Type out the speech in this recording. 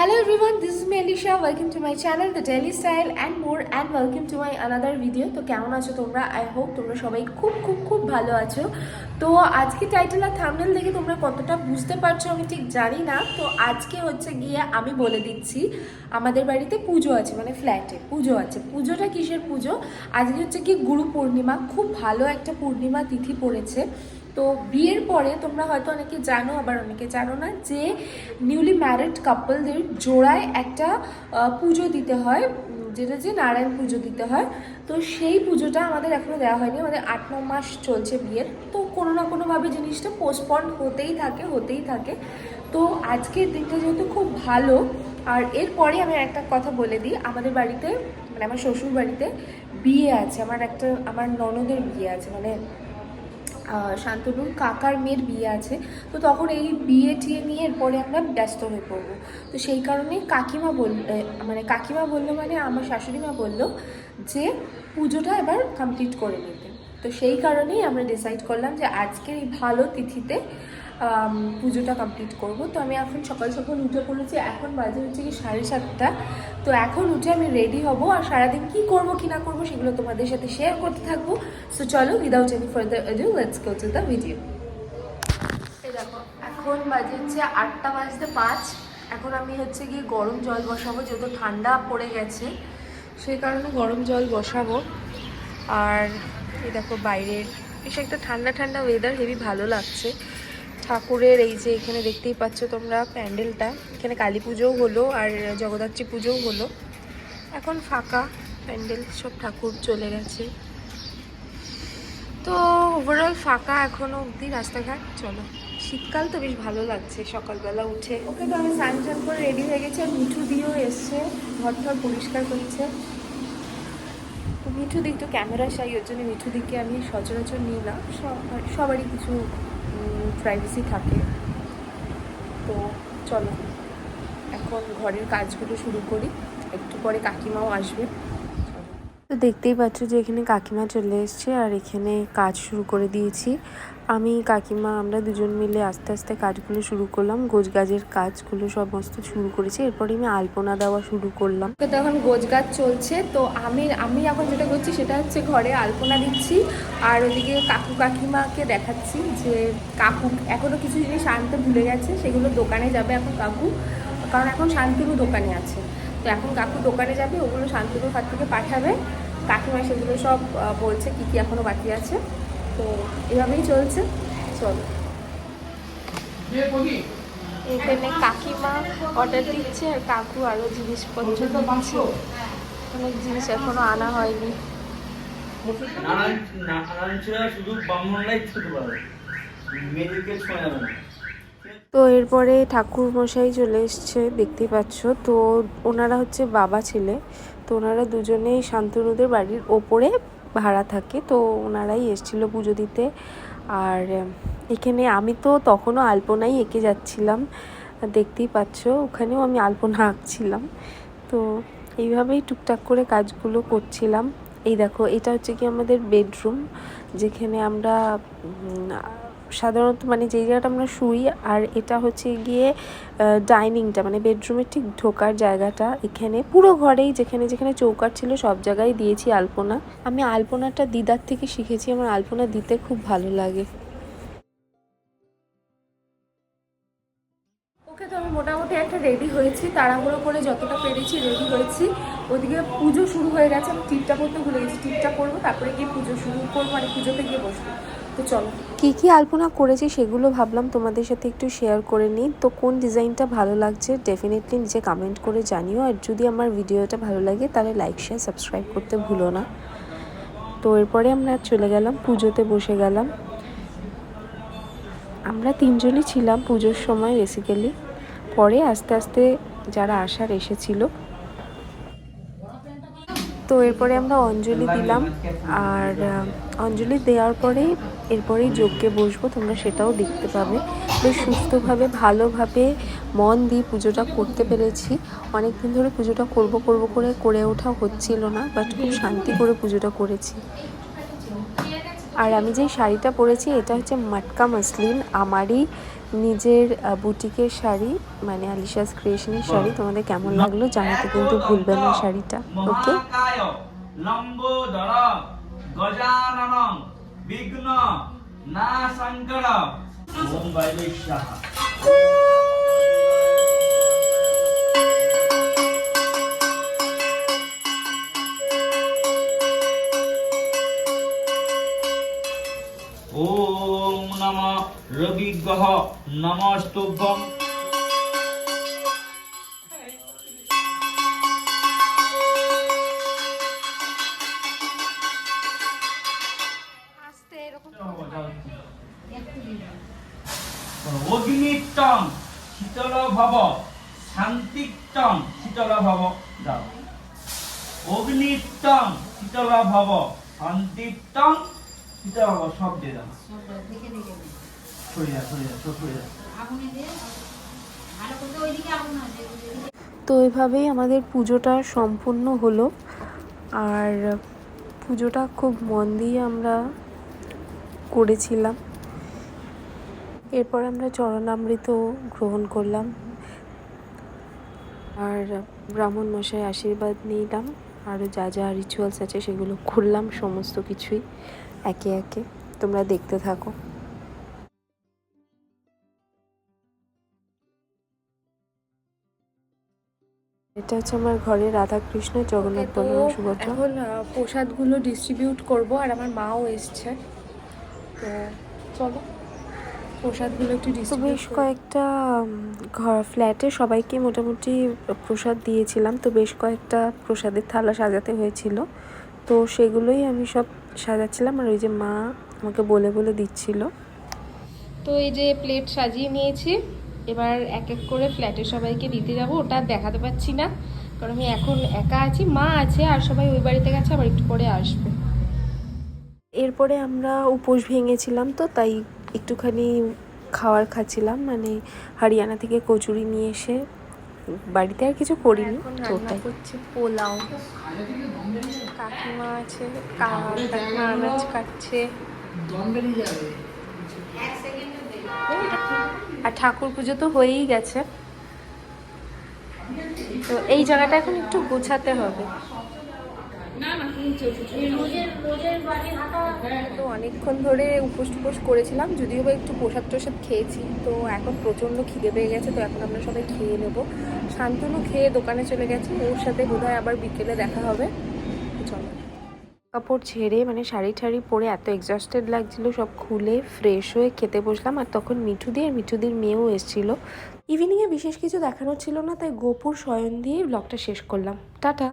Hello everyone, this is me Alicia. Welcome to my channel, The Daily Style and more and welcome to my another video. তো কেমন আছো তোমরা? I hope তোমরা সবাই খুব খুব খুব ভালো আছো। তো আজকে টাইটেল আর থামনেল দেখে তোমরা কতটা বুঝতে পারছ আমি ঠিক জানি না। তো আজকে হচ্ছে গিয়ে আমি বলে দিচ্ছি আমাদের বাড়িতে পুজো আছে মানে ফ্ল্যাটে পুজো আছে। পুজোটা কিসের পুজো? আজকে হচ্ছে কি গুরু পূর্ণিমা। খুব ভালো একটা পূর্ণিমা তিথি পড়েছে। তো বিয়ের পরে তোমরা হয়তো অনেকে জানো, আবার অনেকে জানো না, যে নিউলি ম্যারিড কাপলদের জোড়ায় একটা পুজো দিতে হয়, যেটা যে নারায়ণ পুজো দিতে হয়। তো সেই পুজোটা আমাদের এখনও দেওয়া হয়নি আমাদের আট, ন মাস চলছে বিয়ের। তো কোনো না কোনোভাবে জিনিসটা পোস্টপন্ড হতেই থাকে হতেই থাকে। তো আজকের দিনটা যেহেতু খুব ভালো, আর এরপরে আমি একটা কথা বলে দিই। আমাদের বাড়িতে মানে আমার শ্বশুর বাড়িতে বিয়ে আছে, আমার একটা, আমার ননদের বিয়ে আছে মানে শান্তনুর কাকার মেয়ের বিয়ে আছে। তো তখন এই বিয়ে টিয়ে নিয়ে এরপরে আমরা ব্যস্ত হয়ে পড়ব। তো সেই কারণে কাকিমা বল মানে কাকিমা বলল মানে আমার শাশুড়িমা বলল যে পুজোটা এবার কমপ্লিট করে নিতে। তো সেই কারণেই আমরা ডিসাইড করলাম যে আজকের এই ভালো তিথিতে পুজোটা কমপ্লিট করব। তো আমি এখন সকাল সকাল উঠে পড়েছি, এখন বাজে হচ্ছে কি সাড়ে সাতটা। তো এখন উঠে আমি রেডি হব আর সারাদিন কি করব, কি না করব সেগুলো তোমাদের সাথে শেয়ার করতে থাকব। সো চলো without any further ado let's go to the video দেখো, এখন বাজে হচ্ছে আটটা বাজতে পাঁচ। এখন আমি হচ্ছে গিয়ে গরম জল বসাবো, যেহেতু ঠান্ডা পড়ে গেছে, সেই কারণে গরম জল বসাবো। আর এই দেখো বাইরের, বেশ একটা ঠান্ডা ঠান্ডা ওয়েদার হেভি ভালো লাগছে। ঠাকুরের এই যে এখানে দেখতেই পাচ্ছ তোমরা প্যান্ডেলটা। এখানে কালী পুজোও হলো আর জগদ্ধাত্রী পুজোও হলো। এখন ফাঁকা প্যান্ডেল, সব ঠাকুর চলে গেছে। তো ওভারঅল ফাঁকা এখনও অবধি রাস্তাঘাট, চলো। শীতকাল তো বেশ ভালো লাগছে, সকালবেলা উঠে। ওকে তো আমি স্নান টান করে রেডি হয়ে গেছি আর মিঠু দিয়েও এসছে ঘর টর পরিষ্কার করছে। মিঠু দিক তো ক্যামেরা চাই ওর জন্য মিঠু দিকে আমি সচরাচর নিই না। সবারই কিছু প্রাইভেসি থাকে। তো চলো এখন ঘরের কাজগুলো শুরু করি। একটু পরে কাকিমাও আসবে। তো দেখতেই পাচ্ছ যে এখানে কাকিমা চলে এসছে আর এখানে কাজ শুরু করে দিয়েছি। আমি, কাকিমা, আমরা দুজন মিলে আস্তে আস্তে কাজগুলো শুরু করলাম। গোছগাজের কাজগুলো সমস্ত শুরু করেছি। এরপরে আমি আলপনা দেওয়া শুরু করলাম। তো এখন গোছ গাছ চলছে। তো আমি আমি এখন যেটা করছি সেটা হচ্ছে ঘরে আলপনা দিচ্ছি আর ওদিকে কাকু কাকিমাকে দেখাচ্ছি যে কাকু এখনও কিছু জিনিস আনতে ভুলে গেছে, সেগুলো দোকানে যাবে এখন কাকু। কারণ এখন শান্তিরু দোকানে আছে। তো এখন কাকু দোকানে যাবে ওগুলো শান্তিরুর হাত থেকে পাঠাবে। কাকিমা সেগুলো সব বলছে কী কী এখনও বাকি আছে। তো এভাবেই চলছে। চলো। এখানে কাকিমা অর্ডার দিচ্ছে আর কাকু আরও জিনিসপত্র দিচ্ছে। অনেক জিনিস এখনও আনা হয়নি। শুধু ব্রাহ্মণরাই খেতে পারে মেয়েদেরকে ছোঁয়া যাবে না। তো এরপরে ঠাকুর মশাই চলে এসছে, দেখতেই পাচ্ছ। তো ওনারা হচ্ছে বাবা ছেলে। তো ওনারা দুজনেই শান্তনুদের বাড়ির ওপরে ভাড়া থাকে। তো ওনারাই এসেছিল পুজো দিতে। আর এখানে আমি তো তখনও আলপনাই এঁকে যাচ্ছিলাম। দেখতেই পাচ্ছ, ওখানেও আমি আলপনা আঁকছিলাম। তো এইভাবেই টুকটাক করে কাজগুলো করছিলাম। এই দেখো, এটা হচ্ছে কি আমাদের বেডরুম, যেখানে আমরা সাধারণত মানে যেই জায়গাটা আমরা শুই, আর এটা হচ্ছে গিয়ে ডাইনিংটা মানে বেডরুমের ঠিক ঢোকার জায়গাটা এখানে। পুরো ঘরেই যেখানে যেখানে চৌকাট ছিল, সব জায়গায় দিয়েছি আলপনা। আমি আলপনাটা দিদার থেকে শিখেছি, আমার আলপনা দিতে খুব ভালো লাগে। তো আমি মোটামুটি একটা রেডি হয়েছি, তাড়াহুড়ো করে যতটা পেরেছি রেডি হয়েছি। ওদিকে পুজো শুরু হয়ে গেছে, আমি টিপটা করতে ভুলে গেছি, টিপটা করব তারপরে গিয়ে পুজো শুরু করব মানে পুজোতে গিয়ে বসবো। তো চলো। কি কি আলপনা করেছি সেগুলো ভাবলাম তোমাদের সাথে একটু শেয়ার করে নিই। তো কোন ডিজাইনটা ভালো লাগছে ডেফিনেটলি নিচে কমেন্ট করে জানিও। আর যদি আমার ভিডিওটা ভালো লাগে তাহলে লাইক শেয়ার সাবস্ক্রাইব করতে ভুলো না। তো এরপরে আমরা চলে গেলাম, পুজোতে বসে গেলাম। আমরা তিনজনই ছিলাম পুজোর সময় বেসিক্যালি পরে আস্তে আস্তে যারা আসার এসেছিল। তো এরপরে আমরা অঞ্জলি দিলাম। আর অঞ্জলি দেওয়ার পরে এরপরেই যজ্ঞে বসবো তোমরা সেটাও দেখতে পাবে। বেশ সুস্থভাবে ভালোভাবে মন দিয়ে পুজোটা করতে পেরেছি। অনেক দিন ধরে পুজোটা করব করব করে করে ওঠা হচ্ছিল না বাট খুব শান্তি করে পুজোটা করেছি। আর আমি যেই শাড়িটা পরেছি এটা হচ্ছে মাটকা মসলিন আমারই নিজের বুটিকের শাড়ি মানে আলিশাস ক্রিয়েশনের শাড়ি। তোমাদের কেমন লাগল জানাতে কিন্তু ভুলবে না শাড়িটা ওকে? মহাকায় লম্বোদর গজানন বিঘ্ন নাশঙ্কর ওম বাইবে ওম নম রবিগ্রহ নমস্তুভ্যং অগ্নিটং শীতল ভব শীতল ভব অগ্নিটং শীতল ভব শীতল ভব সব দিয়ে দাও। তো এভাবেই আমাদের পুজোটা সম্পূর্ণ হলো। আর পুজোটা খুব মন দিয়ে আমরা করেছিলাম। এরপর আমরা চরণামৃত গ্রহণ করলাম। আর ব্রাহ্মণ মশাই আশীর্বাদ নিলাম। আরও যা যা রিচুয়ালস আছে সেগুলো করলাম সমস্ত কিছুই একে একে। তোমরা দেখতে থাকো। এটা হচ্ছে আমার ঘরে রাধা কৃষ্ণ জগন্নাথ বলরাম সুভদ্রা। এখন প্রসাদগুলো ডিস্ট্রিবিউট করব আর আমার মাও এসছে। তো চলো। প্রসাদগুলো একটু তো ডিস্ট্রিবিউট বেশ কয়েকটা ঘর ফ্ল্যাটে সবাইকে মোটামুটি প্রসাদ দিয়েছিলাম। তো বেশ কয়েকটা প্রসাদের থালা সাজাতে হয়েছিল। তো সেগুলোই আমি সব সাজাচ্ছিলাম। আর ওই যে মা আমাকে বলে বলে দিচ্ছিল। তো এই যে প্লেট সাজিয়ে নিয়েছি। এবার এক এক করে ফ্ল্যাটে সবাইকে দিতে যাব। ওটা দেখাতে পাচ্ছি না। কারণ আমি এখন একা আছি মা আছে আর সবাই ওই বাড়িতে গেছে আবার একটু পরে আসবে। এরপরে আমরা উপোস ভেঙেছিলাম তো তাই একটুখানি খাওয়ার খাচ্ছিলাম মানে হরিয়ানা থেকে কচুরি নিয়ে এসে বাড়িতে আর কিছু করিনি তো ওটাই করছে পোলাও। কাকিমা আছে কাকিমা আনাজ কাটছে। আর ঠাকুর পুজো তো হয়েই গেছে। তো এই জায়গাটা এখন একটু গোছাতে হবে। তো অনেকক্ষণ ধরে উপোস টুপোস করেছিলাম যদিও বা একটু প্রসাদ টোসাদ খেয়েছি তো এখন প্রচণ্ড খিদে পেয়ে গেছে তো এখন আমরা সবাই খেয়ে নেব। শান্তনু খেয়ে দোকানে চলে গেছে ওর সাথে বোধহয় আবার বিকেলে দেখা হবে। চলো। কাপড় ছেড়ে মানে শাড়ি ঠাড়ি পরে এত এক্সস্টেড লাগছিল সব খুলে ফ্রেশ হয়ে খেতে বসলাম আর তখন মিঠুদি আর মিঠুদির মেয়েও এসেছিল। ইভিনিংয়ে বিশেষ কিছু দেখানোর ছিল না তাই গোপুর শয়ন দিয়ে ব্লগটা শেষ করলাম। টাটা।